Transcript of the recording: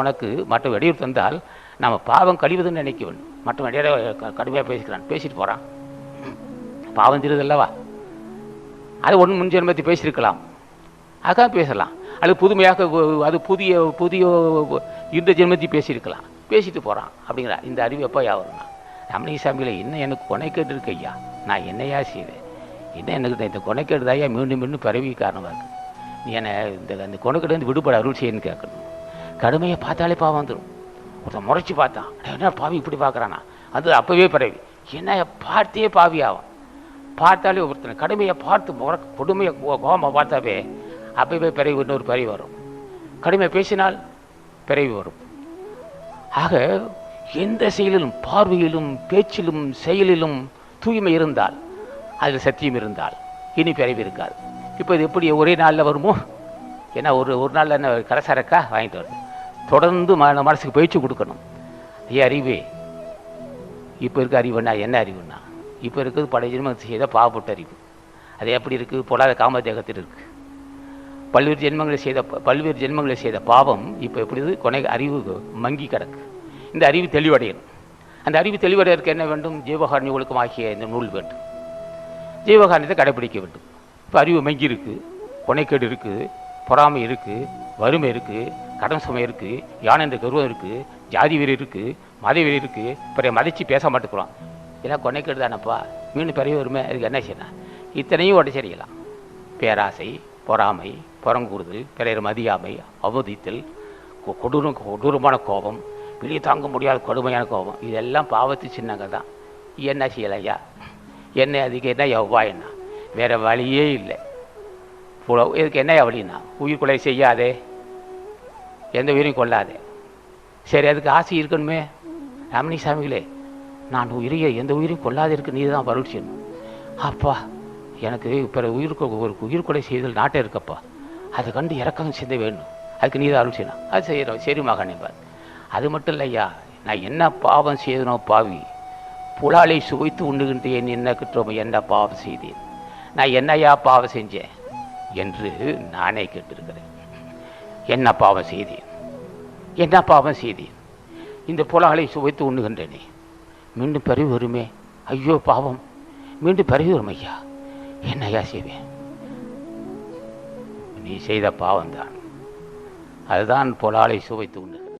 உனக்கு மற்ற இடையூறு தந்தால் நம்ம பாவம் கழிவதுன்னு நினைக்க வேண்டும். மற்ற இடையில கடுமையாக பேசிக்கிறான். பேசிட்டு போகிறான் பாவம் தீருதல்லவா? அது ஒன்று முன் ஜென்மத்தை பேசியிருக்கலாம். அதான் பேசலாம். அது புதுமையாக அது புதிய புதிய இந்த ஜென்மத்தை பேசியிருக்கலாம். பேசிட்டு போகிறான் அப்படிங்கிறா இந்த அறிவு எப்போ நம்மளையும் சாமியில் என்ன எனக்கு கொனைக்கேடு இருக்கு ஐயா? நான் என்னையா செய்வேன்? என்ன எனக்கு இந்த கொனைக்கேடு தான் ஐயா மீண்டும் மீண்டும் பரவி காரணமாக இருக்குது நீ என்னை இந்த அந்த கொனைக்கேடு வந்து விடுபட அருள் செய்யணும்னு கேட்கணும். கடுமையை பார்த்தாலே பாவம் வந்துடும் ஒருத்தன் முறைச்சி பார்த்தான் என்ன பாவி இப்படி பார்க்குறானா? அது அப்போவே பிறவி என்ன பார்த்தே பாவி ஆகும் பார்த்தாலே ஒருத்தனை கடுமையை பார்த்து முறை கொடுமையை கோபமாக பார்த்தாவே அப்பவே பிறவி இன்னொரு பிறவி வரும். கடுமை பேசினால் பிறவி வரும். ஆக எந்த செயலிலும் பார்வையிலும் பேச்சிலும் செயலிலும் தூய்மை இருந்தால் அதில் சத்தியம் இருந்தால் இனி பிறவி இருக்காது. இப்போ இது எப்படி ஒரே நாளில் வருமோ? ஏன்னா ஒரு ஒரு நாளில் என்ன கரசரக்கா? வாங்கிட்டு வருது தொடர்ந்து மனசுக்கு பயிற்சி கொடுக்கணும். ஐயா அறிவே. இப்போ இருக்க அறிவுன்னா என்ன அறிவுன்னா? இப்போ இருக்கிறது பழைய ஜென்மத்தை செய்த பாவப்பட்ட அறிவு. அது எப்படி இருக்குது பொல்லாத காமதேகத்தில் இருக்குது பல்வேறு ஜென்மங்களை செய்த பல்வேறு ஜென்மங்களை செய்த பாவம் இப்போ எப்படி கொனை அறிவு மங்கி கிடக்கு. இந்த அறிவு தெளிவடையணும். அந்த அறிவு தெளிவடைவதற்கு என்ன வேண்டும்? ஜீவகாரணி ஒழுக்கம் ஆகிய இந்த நூல் வேண்டும். ஜீவகாரணத்தை கடைபிடிக்க வேண்டும். இப்போ அறிவு மங்கி இருக்குது கொனைக்கேடு இருக்குது பொறாமை இருக்குது வறுமை இருக்குது கடன் சுமை இருக்குது யானை என்ற கருவம் இருக்குது ஜாதி வெறி இருக்குது மத வெறி இருக்குது பிறகு மதித்து பேச மாட்டேங்கிறோம் இதெல்லாம் கொனைக்கேடு தானப்பா மீன் பெரிய வருமே அதுக்கு என்ன செய்யணும் இத்தனையும் உடச்சரிக்கலாம் பேராசை பொறாமை புறங்கூறுதல் பிறர் மதியாமை அவதித்தல் கொ- கொடூரம் கொடூரமான கோபம் வெளியே தாங்க முடியாத கொடுமையான கோபம். இதெல்லாம் பாவத்து சின்னங்கள் தான். என்ன செய்யலையா என்ன அதுக்கு என்ன எவ்வாயின்னா என்ன? வேறு வழியே இல்லை. இதுக்கு என்ன வழின்னா? உயிர் கொலை செய்யாதே. எந்த உயிரையும் கொள்ளாதே சரி அதுக்கு ஆசை இருக்கணுமே. ரமணி சாமிகளே நான் உயிரையை எந்த உயிரையும் கொள்ளாது இருக்கு நீ தான் பருள் செய்யணும். அப்பா எனக்கு பிற உயிருக்கு ஒரு உயிர் கொலை செய்தல் நாட்டை இருக்கப்பா. அதை கண்டு இறக்கம் செய்த வேணும். அதுக்கு நீ தான் அருள் செய்யணும். அது செய்கிறோம் சரி மகனே அது மட்டும் இல்லையா? நான் என்ன பாவம் செய்தனோ பாவி புலாலை சுவைத்து உண்ணுகின்றேன் என்ன கிட்டோம் என்ன பாவம் செய்தேன். நான் என்னையா பாவம் செஞ்சேன்? என்று நானே கேட்டிருக்கிறேன். என்ன பாவம் செய்தேன்? என்ன பாவம் செய்தேன் இந்த புலாலை சுவைத்து உண்ணுகின்றேனே. மீண்டும் பறிவு வருமே ஐயோ பாவம். மீண்டும் பறிவு வரும் ஐயா. என்னையா செய்வேன்? நீ செய்த பாவம்தான். அதுதான் புலாலை சுவைத்து உண்டு